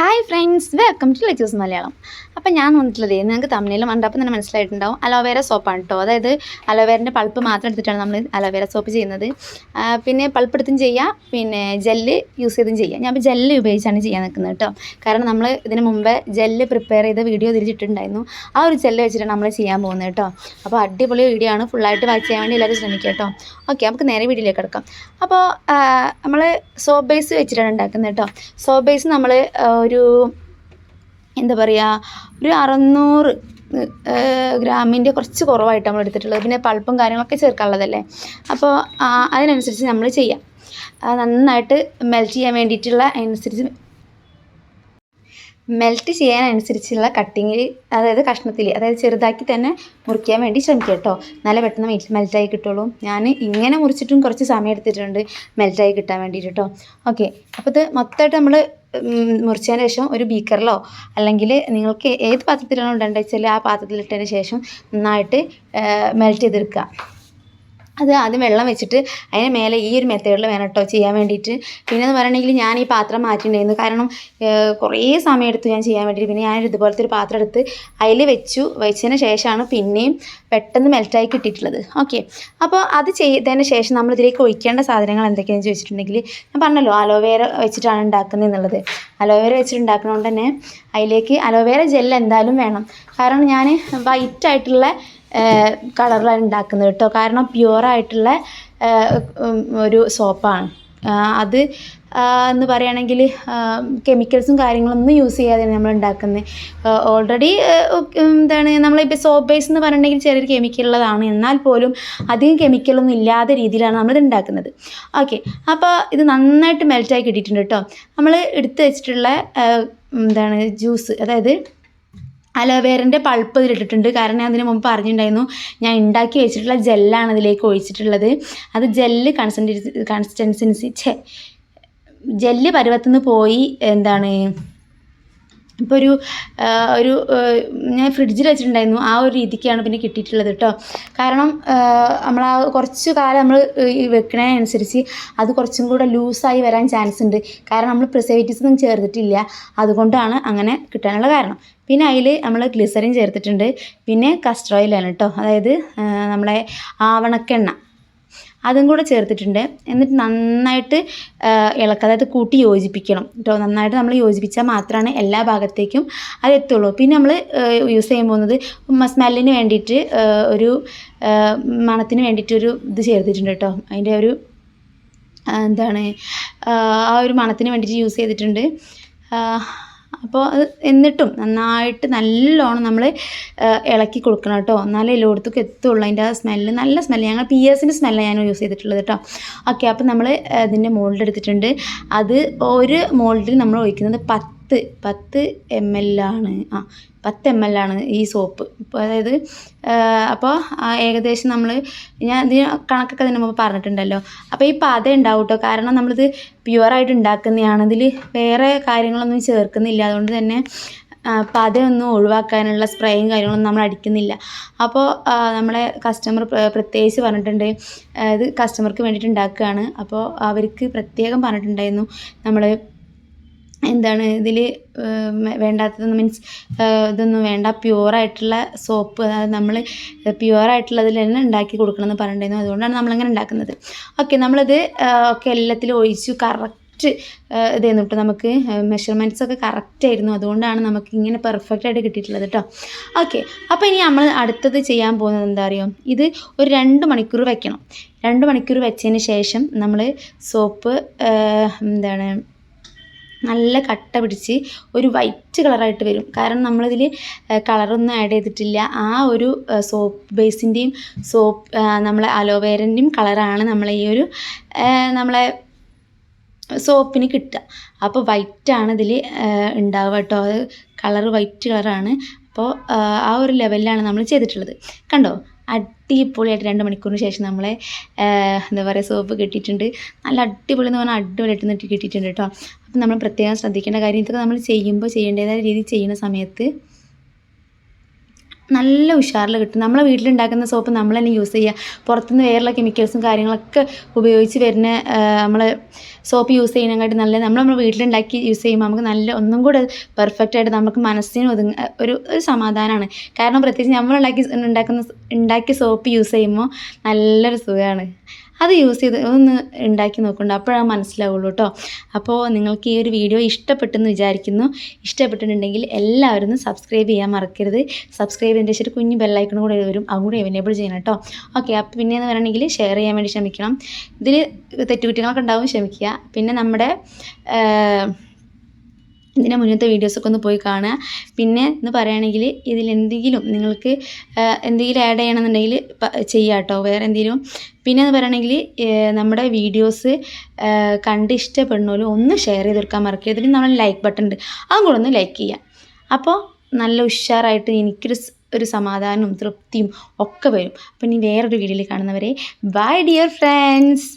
Hi friends welcome to lectures Malayalam അപ്പം ഞാൻ വന്നിട്ടുള്ളത് നിങ്ങൾക്ക് തമ്മിലും കണ്ടപ്പോൾ തന്നെ മനസ്സിലായിട്ടുണ്ടാവും. അലോവേര സോപ്പാണ് കേട്ടോ അതായത് അലോവേരന്റെ പൾപ്പ് മാത്രം എടുത്തിട്ടാണ് നമ്മൾ അലോവേര സോപ്പ് ചെയ്യുന്നത്. പിന്നെ പൾപ്പ് എടുത്തും ചെയ്യാം. പിന്നെ ജെല്ല് യൂസ് ചെയ്തും ചെയ്യാം. ഞാൻ ഇപ്പോൾ ജെല്ല് ഉപയോഗിച്ചാണ് ചെയ്യാൻ നിൽക്കുന്നത് കേട്ടോ കാരണം നമ്മൾ ഇതിന് മുമ്പേ ജെല്ല് പ്രിപ്പയർ ചെയ്ത വീഡിയോ തിരിച്ചിട്ടുണ്ടായിരുന്നു ആ ഒരു ജെല്ല് വെച്ചിട്ടാണ് നമ്മൾ ചെയ്യാൻ പോകുന്നത് കേട്ടോ അപ്പോൾ അടിപൊളി വീഡിയോ ആണ്. ഫുള്ളായിട്ട് വാച്ച് ചെയ്യാൻ വേണ്ടി എല്ലാവരും ശ്രമിക്കുക കേട്ടോ ഓക്കെ നമുക്ക് നേരെ വീഡിയോയിലേക്ക് കിടക്കാം. അപ്പോൾ നമ്മൾ സോപ്പ് ബേസ് വെച്ചിട്ടാണ് ഉണ്ടാക്കുന്നത് കേട്ടോ സോപ്പ് ബേസ് നമ്മൾ ഒരു എന്താ പറയുക ഒരു അറുന്നൂറ് ഗ്രാമിന്റെ കുറച്ച് കുറവായിട്ട് നമ്മൾ എടുത്തിട്ടുള്ളത്. പിന്നെ പൾപ്പും കാര്യങ്ങളൊക്കെ ചേർക്കാനുള്ളതല്ലേ? അപ്പോൾ അതിനനുസരിച്ച് നമ്മൾ ചെയ്യാം. നന്നായിട്ട് മെൽറ്റ് ചെയ്യാൻ വേണ്ടിയിട്ടുള്ള അനുസരിച്ച് മെൽറ്റ് ചെയ്യാൻ അനുസരിച്ചുള്ള കട്ടിങ്ങിൽ അതായത് കഷ്ണത്തിൽ അതായത് ചെറുതാക്കി തന്നെ മുറിക്കാൻ വേണ്ടി ശ്രമിക്കുക കേട്ടോ. നല്ല പെട്ടെന്ന് മെൽറ്റായി കിട്ടുള്ളൂ. ഞാൻ ഇങ്ങനെ മുറിച്ചിട്ടും കുറച്ച് സമയം എടുത്തിട്ടുണ്ട് മെൽറ്റായി കിട്ടാൻ വേണ്ടിയിട്ട് കേട്ടോ. ഓക്കെ അപ്പോൾ ഇത് മൊത്തമായിട്ട് നമ്മൾ മുറിച്ചതിന് ശേഷം ഒരു ബീക്കറിലോ അല്ലെങ്കിൽ നിങ്ങൾക്ക് ഏത് പാത്രത്തിലാണോ ഉണ്ടെന്ന് വെച്ചാൽ ആ പാത്രത്തിലിട്ടതിന് ശേഷം നന്നായിട്ട് മെൽറ്റ് ചെയ്തെടുക്കുക. അത് ആദ്യം വെള്ളം വെച്ചിട്ട് അതിന് മേലെ ഈ ഒരു മെത്തേഡിൽ വേണം കേട്ടോ ചെയ്യാൻ വേണ്ടിയിട്ട് പിന്നെ എന്ന് പറയണമെങ്കിൽ ഞാൻ ഈ പാത്രം മാറ്റിയിട്ടുണ്ടായിരുന്നു കാരണം കുറേ സമയം എടുത്തു ഞാൻ ചെയ്യാൻ വേണ്ടിയിട്ട് പിന്നെ ഞാൻ ഇതുപോലത്തെ ഒരു പാത്രം എടുത്ത് അതിൽ വെച്ചു. വെച്ചതിന് ശേഷമാണ് പിന്നെയും പെട്ടെന്ന് മെൽറ്റായി കിട്ടിയിട്ടുള്ളത്. ഓക്കെ. അപ്പോൾ അത് ചെയ്തതിന് ശേഷം നമ്മൾ ഇതിലേക്ക് ഒഴിക്കേണ്ട സാധനങ്ങൾ എന്തൊക്കെയാണെന്ന് ചോദിച്ചിട്ടുണ്ടെങ്കിൽ ഞാൻ പറഞ്ഞല്ലോ അലോവേര വെച്ചിട്ടാണ് ഉണ്ടാക്കുന്നത് എന്നുള്ളത്. അലോവേര വെച്ചിട്ട് ഉണ്ടാക്കുന്നതുകൊണ്ട് തന്നെ അതിലേക്ക് അലോവേര ജെൽ വേണം. കാരണം ഞാൻ വൈറ്റ് ആയിട്ടുള്ള കളറിലാണ് ഉണ്ടാക്കുന്നത് കേട്ടോ. കാരണം പ്യുവറായിട്ടുള്ള ഒരു സോപ്പാണ് അത് എന്ന് പറയുകയാണെങ്കിൽ കെമിക്കൽസും കാര്യങ്ങളൊന്നും യൂസ് ചെയ്യാതെയാണ് നമ്മൾ ഉണ്ടാക്കുന്നത്. ഓൾറെഡി എന്താണ് നമ്മളിപ്പോൾ സോപ്പ് ബേസ് എന്ന് പറഞ്ഞിട്ടുണ്ടെങ്കിൽ ചെറിയൊരു കെമിക്കൽ ഉള്ളതാണ്. എന്നാൽ പോലും അധികം കെമിക്കലൊന്നും ഇല്ലാതെ രീതിയിലാണ് നമ്മളിത് ഉണ്ടാക്കുന്നത്. ഓക്കെ അപ്പോൾ ഇത് നന്നായിട്ട് മെൽറ്റായി കിട്ടിയിട്ടുണ്ട് കേട്ടോ. നമ്മൾ എടുത്ത് വെച്ചിട്ടുള്ള എന്താണ് ജ്യൂസ് അതായത് അലോവേരന്റെ പൾപ്പ് ഇതിലിട്ടിട്ടുണ്ട് കാരണം ഞാൻ അതിന് മുമ്പ് പറഞ്ഞിട്ടുണ്ടായിരുന്നു ഞാൻ ഉണ്ടാക്കി വെച്ചിട്ടുള്ള ജെല്ലാണ് ഇതിലേക്ക് ഒഴിച്ചിട്ടുള്ളത്. അത് ജെല്ല് കൺസന്റൻസി കൺസിസ്റ്റൻസി ഛേ ജെല്ല് പരുവത്തുനിന്ന് പോയി എന്താണ് ഇപ്പോൾ ഒരു ഒരു ഞാൻ ഫ്രിഡ്ജിൽ വെച്ചിട്ടുണ്ടായിരുന്നു. ആ ഒരു രീതിക്കാണ് പിന്നെ കിട്ടിയിട്ടുള്ളത് കേട്ടോ കാരണം നമ്മൾ ആ കുറച്ച് കാലം നമ്മൾ വെക്കുന്നതിനനുസരിച്ച് അത് കുറച്ചും കൂടെ ലൂസായി വരാൻ ചാൻസ് ഉണ്ട് കാരണം നമ്മൾ പ്രിസർവേറ്റീവ്സ് ഒന്നും ചേർത്തിട്ടില്ല. അതുകൊണ്ടാണ് അങ്ങനെ കിട്ടാനുള്ള കാരണം. പിന്നെ അതിൽ നമ്മൾ ഗ്ലിസറിൻ ചേർത്തിട്ടുണ്ട്. പിന്നെ കസ്റ്റർ ഓയിലാണ് കേട്ടോ അതായത് നമ്മളെ ആവണക്കെണ്ണ. അതും കൂടെ ചേർത്തിട്ടുണ്ട്. എന്നിട്ട് നന്നായിട്ട് ഇളക്ക അതായത് കൂട്ടി യോജിപ്പിക്കണം കേട്ടോ നന്നായിട്ട് നമ്മൾ യോജിപ്പിച്ചാൽ മാത്രമാണ് എല്ലാ ഭാഗത്തേക്കും അത് എത്തുള്ളൂ. പിന്നെ നമ്മൾ യൂസ് ചെയ്യാൻ പോകുന്നത് സ്മെല്ലിന് വേണ്ടിയിട്ട് ഒരു മണത്തിന് വേണ്ടിയിട്ട് ഒരു ഇത് ചേർത്തിട്ടുണ്ട് കേട്ടോ അതിന്റെ ഒരു എന്താണ് ആ ഒരു മണത്തിന് വേണ്ടിയിട്ട് യൂസ് ചെയ്തിട്ടുണ്ട്. അപ്പോൾ അത് എന്നിട്ടും നന്നായിട്ട് നല്ലോണം നമ്മൾ ഇളക്കി കൊടുക്കണം കേട്ടോ. എന്നാലേ എല്ലായിടത്തേക്കും എത്തുള്ളൂ. അതിന്റെ ആ സ്മെല്ല് നല്ല സ്മെല്ല് ഞങ്ങൾ പി എസിന്റെ സ്മെല്ലാണ് ഞാൻ യൂസ് ചെയ്തിട്ടുള്ളത് കേട്ടോ. ഓക്കെ അപ്പോൾ നമ്മൾ ഇതിന്റെ മോൾഡ് എടുത്തിട്ടുണ്ട്. അത് ഒരു മോൾഡിൽ നമ്മൾ ഒഴിക്കുന്നത് പത്ത് പത്ത് പത്ത് എം എൽ ആണ്. ആ പത്ത് എം എൽ ആണ് ഈ സോപ്പ്. ഇപ്പോൾ അതായത് അപ്പോൾ ഏകദേശം നമ്മൾ ഞാൻ ഇതിന് കണക്കൊക്കെ ഇതിന് മുമ്പ് പറഞ്ഞിട്ടുണ്ടല്ലോ. അപ്പോൾ ഈ പത ഉണ്ടാവും കേട്ടോ കാരണം നമ്മളിത് പ്യുവറായിട്ട് ഉണ്ടാക്കുന്നതാണ്. ഇതിൽ വേറെ കാര്യങ്ങളൊന്നും ചേർക്കുന്നില്ല. അതുകൊണ്ട് തന്നെ പതയൊന്നും ഒഴിവാക്കാനുള്ള സ്പ്രേയും കാര്യങ്ങളൊന്നും നമ്മൾ അടിക്കുന്നില്ല. അപ്പോൾ നമ്മളെ കസ്റ്റമർ പ്രത്യേകിച്ച് പറഞ്ഞിട്ടുണ്ട് ഇത് കസ്റ്റമർക്ക് വേണ്ടിയിട്ട് ഉണ്ടാക്കുകയാണ്. അപ്പോൾ അവർക്ക് പ്രത്യേകം പറഞ്ഞിട്ടുണ്ടായിരുന്നു. നമ്മൾ എന്താണ് ഇതിൽ വേണ്ടാത്തതൊന്നും മീൻസ് ഇതൊന്നും വേണ്ട. പ്യുവറായിട്ടുള്ള സോപ്പ് അതായത് നമ്മൾ പ്യുവറായിട്ടുള്ളതിൽ തന്നെ ഉണ്ടാക്കി കൊടുക്കണമെന്ന് പറഞ്ഞിട്ടുണ്ടായിരുന്നു. അതുകൊണ്ടാണ് നമ്മളങ്ങനെ ഉണ്ടാക്കുന്നത്. ഓക്കെ നമ്മളിത് ഒക്കെ എല്ലാത്തിലും ഒഴിച്ചു കറക്റ്റ് ഇതായിരുന്നു കേട്ടോ നമുക്ക് മെഷർമെന്റ്സ് ഒക്കെ കറക്റ്റ് ആയിരുന്നു. അതുകൊണ്ടാണ് നമുക്ക് ഇങ്ങനെ പെർഫെക്റ്റ് ആയിട്ട് കിട്ടിയിട്ടുള്ളത് കേട്ടോ ഓക്കെ അപ്പോൾ ഇനി നമ്മൾ അടുത്തത് ചെയ്യാൻ പോകുന്നത് എന്താ പറയുക ഇത് ഒരു രണ്ട് മണിക്കൂർ വെക്കണം. രണ്ട് മണിക്കൂർ വെച്ചതിന് ശേഷം നമ്മൾ സോപ്പ് എന്താണ് നല്ല കട്ട പിടിച്ച് ഒരു വൈറ്റ് കളറായിട്ട് വരും. കാരണം നമ്മളിതിൽ കളറൊന്നും ആഡ് ചെയ്തിട്ടില്ല. ആ ഒരു സോപ്പ് ബേസിന്റെയും സോപ്പ് നമ്മളെ അലോവേരന്റെയും കളറാണ് നമ്മളെ ഈ ഒരു നമ്മളെ സോപ്പിന് കിട്ടുക അപ്പോൾ വൈറ്റാണ് ഇതിൽ ഉണ്ടാവുക കേട്ടോ. അത് കളറ് വൈറ്റ് കളറാണ് അപ്പോൾ ആ ഒരു ലെവലിലാണ് നമ്മൾ ചെയ്തിട്ടുള്ളത്. കണ്ടോ? അടിപൊളിയായിട്ട് രണ്ട് മണിക്കൂറിന് ശേഷം നമ്മളെ എന്താ പറയുക സോപ്പ് കിട്ടിയിട്ടുണ്ട്. നല്ല അടിപൊളി എന്ന് പറഞ്ഞാൽ അടിപൊളിയായിട്ട് നിട്ട് കിട്ടിയിട്ടുണ്ട് കേട്ടോ. അപ്പം നമ്മൾ പ്രത്യേകം ശ്രദ്ധിക്കേണ്ട കാര്യം ഇതൊക്കെ നമ്മൾ ചെയ്യുമ്പോൾ ചെയ്യേണ്ടതായ രീതിയിൽ ചെയ്യുന്ന സമയത്ത് നല്ല ഉഷാറിൽ കിട്ടും. നമ്മളെ വീട്ടിലുണ്ടാക്കുന്ന സോപ്പ് നമ്മൾ തന്നെ യൂസ് ചെയ്യുക. പുറത്തുനിന്ന് വേറെയുള്ള കെമിക്കൽസും കാര്യങ്ങളൊക്കെ ഉപയോഗിച്ച് വരുന്ന നമ്മൾ സോപ്പ് യൂസ് ചെയ്യുന്നതിനെക്കാട്ടി നല്ല നമ്മൾ നമ്മൾ വീട്ടിലുണ്ടാക്കി യൂസ് ചെയ്യുമ്പോൾ നമുക്ക് നല്ല ഒന്നും കൂടെ പെർഫെക്റ്റ് ആയിട്ട് നമുക്ക് മനസ്സിന് ഒതുങ്ങ ഒരു ഒരു സമാധാനമാണ് കാരണം പ്രത്യേകിച്ച് നമ്മൾ ഉണ്ടാക്കി ഉണ്ടാക്കുന്ന ഉണ്ടാക്കിയ സോപ്പ് യൂസ് ചെയ്യുമ്പോൾ നല്ലൊരു സുഖമാണ്. അത് യൂസ് ചെയ്ത് ഒന്ന് ഉണ്ടാക്കി നോക്കുന്നുണ്ട് അപ്പോഴാണ് മനസ്സിലാവുള്ളൂ കേട്ടോ അപ്പോൾ നിങ്ങൾക്ക് ഈ ഒരു വീഡിയോ ഇഷ്ടപ്പെട്ടെന്ന് വിചാരിക്കുന്നു. ഇഷ്ടപ്പെട്ടിട്ടുണ്ടെങ്കിൽ എല്ലാവരും ഒന്ന് സബ്സ്ക്രൈബ് ചെയ്യാൻ മറക്കരുത്. സബ്സ്ക്രൈബ് ചെയ്തതിന്റെ ശരി കുഞ്ഞു ബെല്ലൈക്കണും കൂടെ വരും. അതും കൂടി എനേബിൾ ചെയ്യണം കേട്ടോ ഓക്കെ അപ്പോൾ പിന്നെ എന്ന് പറയണമെങ്കിൽ ഷെയർ ചെയ്യാൻ വേണ്ടി ശ്രമിക്കണം. ഇതിൽ തെറ്റുകുറ്റങ്ങളൊക്കെ ഉണ്ടാവും ക്ഷമിക്കുക. പിന്നെ നമ്മുടെ ഇതിന്റെ മുന്നത്തെ വീഡിയോസൊക്കെ ഒന്ന് പോയി കാണുക. പിന്നെ എന്ന് പറയുകയാണെങ്കിൽ ഇതിൽ എന്തെങ്കിലും നിങ്ങൾക്ക് എന്തെങ്കിലും ആഡ് ചെയ്യണമെന്നുണ്ടെങ്കിൽ ചെയ്യാം കേട്ടോ. വേറെ എന്തെങ്കിലും. പിന്നെ എന്ന് പറയുകയാണെങ്കിൽ നമ്മുടെ വീഡിയോസ് കണ്ട് ഇഷ്ടപ്പെടുന്നോലും ഒന്ന് ഷെയർ ചെയ്ത് കൊടുക്കാൻ മറക്കരുത്. പിന്നെ നമ്മൾ ലൈക്ക് ബട്ടൺ ഉണ്ട്. അതും കൂടെ ഒന്ന് ലൈക്ക് ചെയ്യാം. അപ്പോൾ നല്ല ഉഷാറായിട്ട് എനിക്കൊരു ഒരു സമാധാനവും തൃപ്തിയും ഒക്കെ വരും. അപ്പം ഇനി വേറൊരു വീഡിയോയിൽ കാണുന്നവരെ ബൈ ഡിയർ ഫ്രണ്ട്സ്